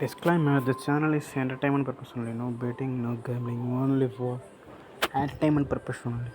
Disclaimer The channel is entertainment purpose only, no betting, no gambling, only for entertainment purpose only.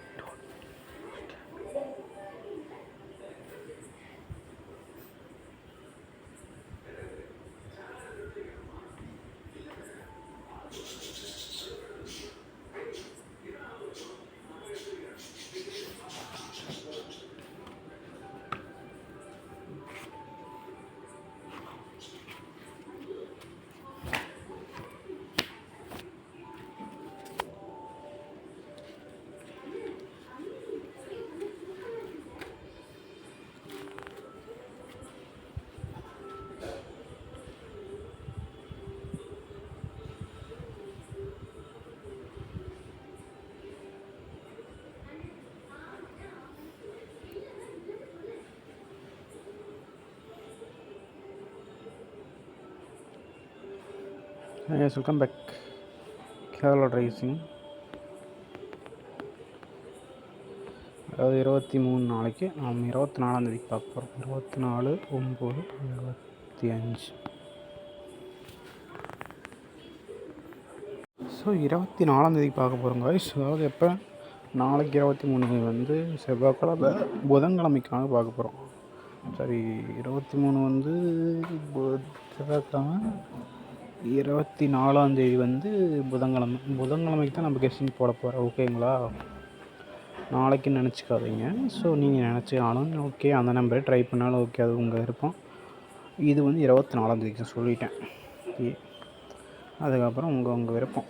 Yes welcome back Kerala rising அதாவது இருபத்தி மூணு நாளைக்கு நாம் இருபத்தி நாலாந்தேதி பார்க்க போகிறோம் இருபத்தி நாலு ஒம்பது இருபத்தி அஞ்சு. ஸோ இருபத்தி நாலாந்தேதி பார்க்க போகிறோம் காய்ஸ் அதாவது எப்போ? நாளைக்கு இருபத்தி மூணு வந்து செவ்வாய்க்கிழமை புதன்கிழமைக்காக பார்க்க போகிறோம் சரி இருபத்தி மூணு வந்து செவ்வாய்க்கிழமை இருபத்தி நாலாந்தேதி வந்து புதன்கிழமை புதன்கிழமைக்கு தான் நம்ம கெஸ்டிங் போட போகிறோம் ஓகேங்களா நாளைக்கு நினச்சிக்காதீங்க. ஸோ நீங்கள் நினச்சினாலும் ஓகே அந்த நம்பரே ட்ரை பண்ணாலும் ஓகே அது உங்கள் விருப்பம். இது வந்து இருபத்தி நாலாந்தேதிக்கு சொல்லிட்டேன். அதுக்கப்புறம் உங்கள் உங்கள் விருப்பம்.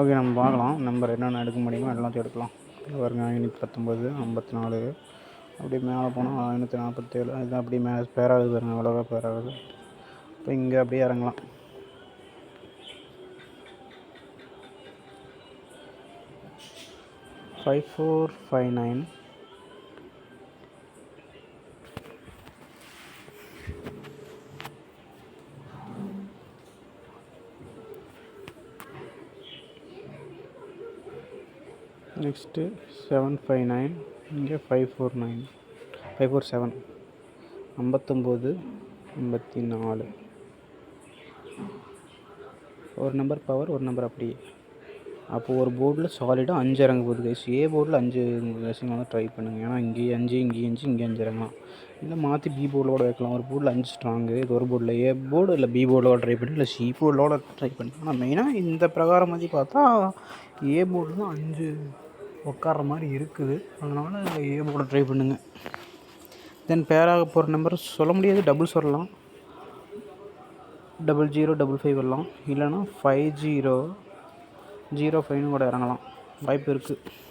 ஓகே நம்ம பார்க்கலாம். நம்பர் என்னென்ன எடுக்க முடியுமோ எல்லாத்தையும் எடுக்கலாம். இது பாருங்க ஐநூற்றி பத்தொம்பது ஐம்பத்தி நாலு அப்படியே மேலே போனால் ஐநூற்றி நாற்பத்தேழு. இது அப்படியே மேலே பேராகுது பாருங்க அவ்வளோவா பேராகுது இப்போ இங்கே அப்படியே இறங்கலாம். Five four five nine next seven five nine இங்கே five four nine five four seven ஐம்பத்தொம்போது ஐம்பத்தி நாலு. ஒரு நம்பர் பவர் ஒரு நம்பர் அப்படியே. அப்போது ஒரு போர்டில் சாலிடாக அஞ்சு இறங்க போகுது கைஸ் ஏ போர்டில் அஞ்சு ரேசிங் வந்து ட்ரை பண்ணுங்கள் ஏன்னா இங்கேயே அஞ்சு இங்கேயே அஞ்சு இங்கே அஞ்சு இறங்கலாம். இல்லை மாற்றி பி போர்டில் கூட வைக்கலாம். ஒரு போர்டில் அஞ்சு ஸ்ட்ராங்கு இது ஒரு போர்டில் ஏ போர்டு இல்லை பி போர்டில் ட்ரை பண்ணி இல்லை சி போர்டில் ட்ரை பண்ணி. ஆனால் மெயினாக இந்த பிரகாரம் மாதிரி பார்த்தா ஏ போர்டு தான் அஞ்சு உட்கார்ற மாதிரி இருக்குது. அதனால் ஏ போர்டை ட்ரை பண்ணுங்கள் தென் பேராக போகிற நம்பர் சொல்ல முடியாது டபுள் சொல்லலாம். டபுள் ஜீரோ டபுள் ஃபைவ் வரலாம். இல்லைன்னா ஃபைவ் ஜீரோ ஜீரோ ஃபைவ்னு கூட இறங்கலாம். வாய்ப்பு இருக்குது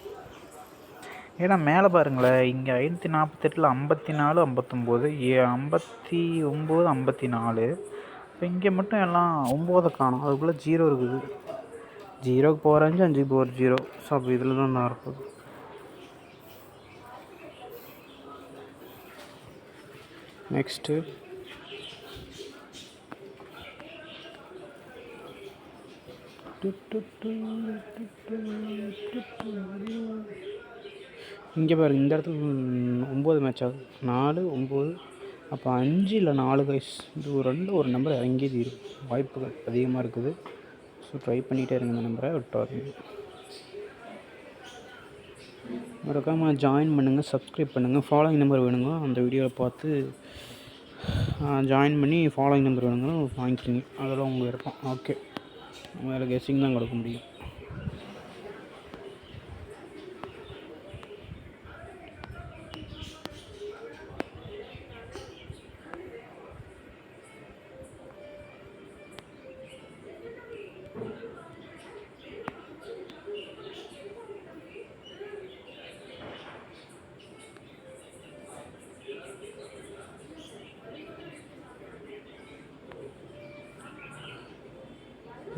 ஏன்னா மேலே பாருங்களேன். இங்கே ஐநூற்றி நாற்பத்தெட்டில் ஐம்பத்தி நாலு ஐம்பத்தொம்போது ஏ ஐம்பத்தி ஒம்பது ஐம்பத்தி நாலு இப்போ இங்கே மட்டும் எல்லாம் ஒம்போதை காணும். அதுக்குள்ளே ஜீரோ இருக்குது. ஜீரோக்கு போகிற அஞ்சு அஞ்சுக்கு போகிற ஜீரோ ஸோ அப்போ இதில் தான் நான் இருப்பது. நெக்ஸ்ட்டு இங்கே பாருங்க இந்த இடத்துல ஒம்பது மேட்ச் ஆகுது. நாலு ஒம்பது அப்போ அஞ்சு இல்லை நாலு கைஸ் இது ஒரு ரெண்டு ஒரு நம்பர் இறங்கி தீரும் வாய்ப்புகள் அதிகமாக இருக்குது. ஸோ ட்ரை பண்ணிகிட்டே இருங்க இந்த நம்பரை விட்டாதீங்க மறக்காமல் ஜாயின் பண்ணுங்கள் சப்ஸ்கிரைப் பண்ணுங்கள் ஃபாலோயிங் நம்பர் வேணுங்க. அந்த வீடியோவை பார்த்து ஜாயின் பண்ணி ஃபாலோயிங் நம்பர் வேணுங்க. வாங்கிக்கிங்க. அதெல்லாம் உங்கள் விருப்பம். ஓகே வேறு கெஸ்ஸிங் தான் கொடுக்க முடியும்.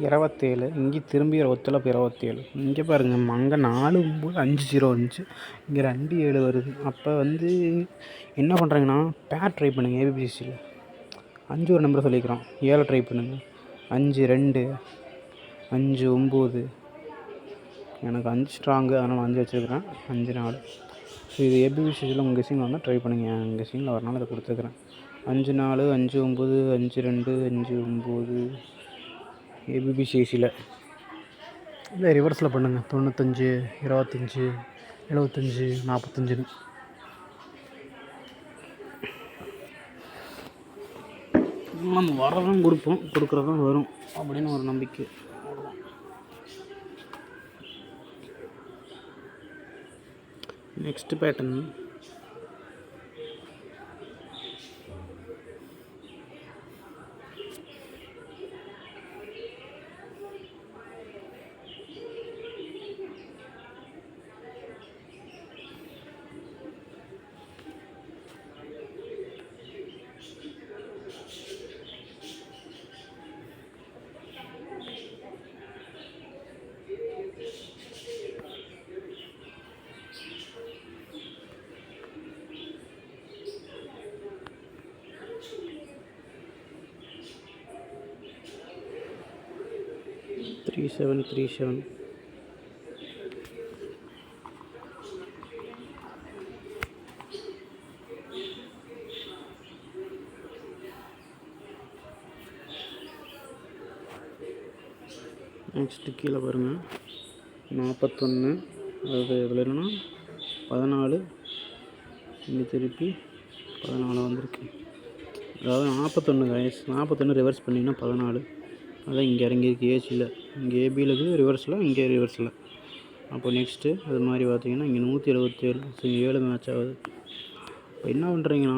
இருபத்தேழு இங்கே திரும்பி இருபத்தேழு அப்போ இருபத்தேழு. இங்கே பாருங்கள் அங்கே நாலு ஒம்பது அஞ்சு ஜீரோ அஞ்சு. இங்கே ரெண்டு ஏழு வருது. அப்போ வந்து என்ன பண்ணுறாங்கன்னா பேர் ட்ரை பண்ணுங்கள் ஏபிபிசியில் அஞ்சு ஒரு நம்பர் சொல்லிக்கிறோம். ஏழை ட்ரை பண்ணுங்கள் அஞ்சு ரெண்டு. அஞ்சு ஒம்பது. எனக்கு அஞ்சு ஸ்ட்ராங்கு அதனால் அஞ்சு வச்சுருக்கிறேன். அஞ்சு நாலு. ஸோ இது ஏபிபிசியில் உங்கள் கெஸிங்கில் வந்தால் ட்ரை பண்ணுங்கள் என் கெஸிங்கில் வரனால இதை கொடுத்துருக்குறேன். அஞ்சு நாலு அஞ்சு ஒம்பது அஞ்சு ரெண்டு அஞ்சு ஒம்பது. ஏபிபிசிசியில் இல்லை ரிவர்ஸில் பண்ணுங்கள் தொண்ணூத்தஞ்சு இருபத்தஞ்சி எழுபத்தஞ்சி நாற்பத்தஞ்சுன்னு. நம்ம வரதான் கொடுப்போம். கொடுக்குறதான் வரும். அப்படின்னு ஒரு நம்பிக்கை. Next pattern three seven three seven next கீழே பாருங்கள் நாற்பத்தொன்று அது இதில் என்னென்னா பதினாலு. இங்கே திருப்பி பதினாலு வந்திருக்கு. அதாவது நாற்பத்தொன்று வயசு நாற்பத்தொன்று ரிவர்ஸ் பண்ணிங்கன்னா பதினாலு. அதான் இங்கே இறங்கியிருக்கு. ஏசியில். இங்கே ஏபியில் இருக்குது ரிவர்ஸில் இங்கே ரிவர்ஸில் அப்போ நெக்ஸ்ட்டு அது மாதிரி பார்த்தீங்கன்னா இங்கே நூற்றி எழுபத்தேழு இங்கே ஏழு மேட்ச் ஆகுது. இப்போ என்ன பண்ணுறீங்கன்னா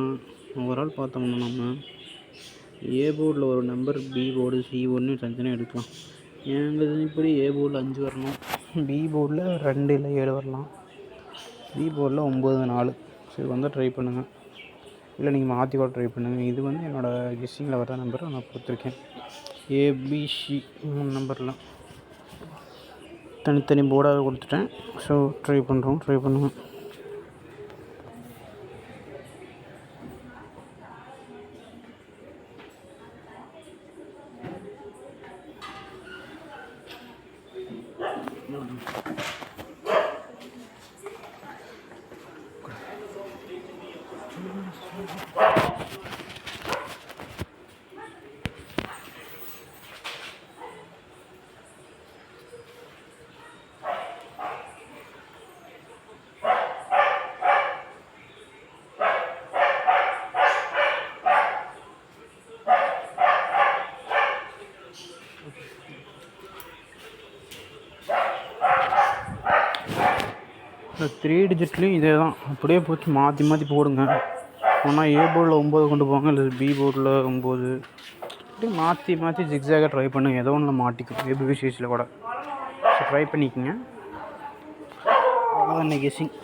ஓவரால் பார்த்தோம்னா நம்ம ஏ போர்டில் ஒரு நம்பர் பி போர்டு சி போர்டுன்னு தனித்தனியாக எடுக்கலாம். எங்கள் இப்படி ஏ போர்டில் அஞ்சு வரணும். பி போர்டில் ரெண்டு இல்லை ஏழு வரலாம். பி போர்டில் ஒம்பது நாலு. சரி வந்தால் ட்ரை பண்ணுங்கள் இல்லை நீங்கள் மாற்றி கூட ட்ரை பண்ணுங்கள் இது வந்து என்னோடய கெஸ்ஸிங்கில் வர நம்பரை நான் கொடுத்துருக்கேன். ஏபிசி மூணு நம்பரில். தனித்தனி போர்டாக கொடுத்துட்டேன். ஸோ ட்ரை பண்ணுறோம் ட்ரை பண்ணுவோம். இந்த த்ரீ டிஜிட்லேயும் இதே தான் அப்படியே போச்சு. மாற்றி மாற்றி போடுங்க. ஒன்றா ஏ போர்டில் ஒம்பது கொண்டு போவாங்க இல்லை பி போர்டில் ஒம்பது அப்படியே மாற்றி மாற்றி ஜிக்ஸாக ட்ரை பண்ணுங்கள் ஏதோ ஒன்று மாட்டிக்கும். ஏபிபிசிஸில் கூட. ட்ரை பண்ணிக்கோங்க. அவ்வளோதான் கெஸ்ஸிங்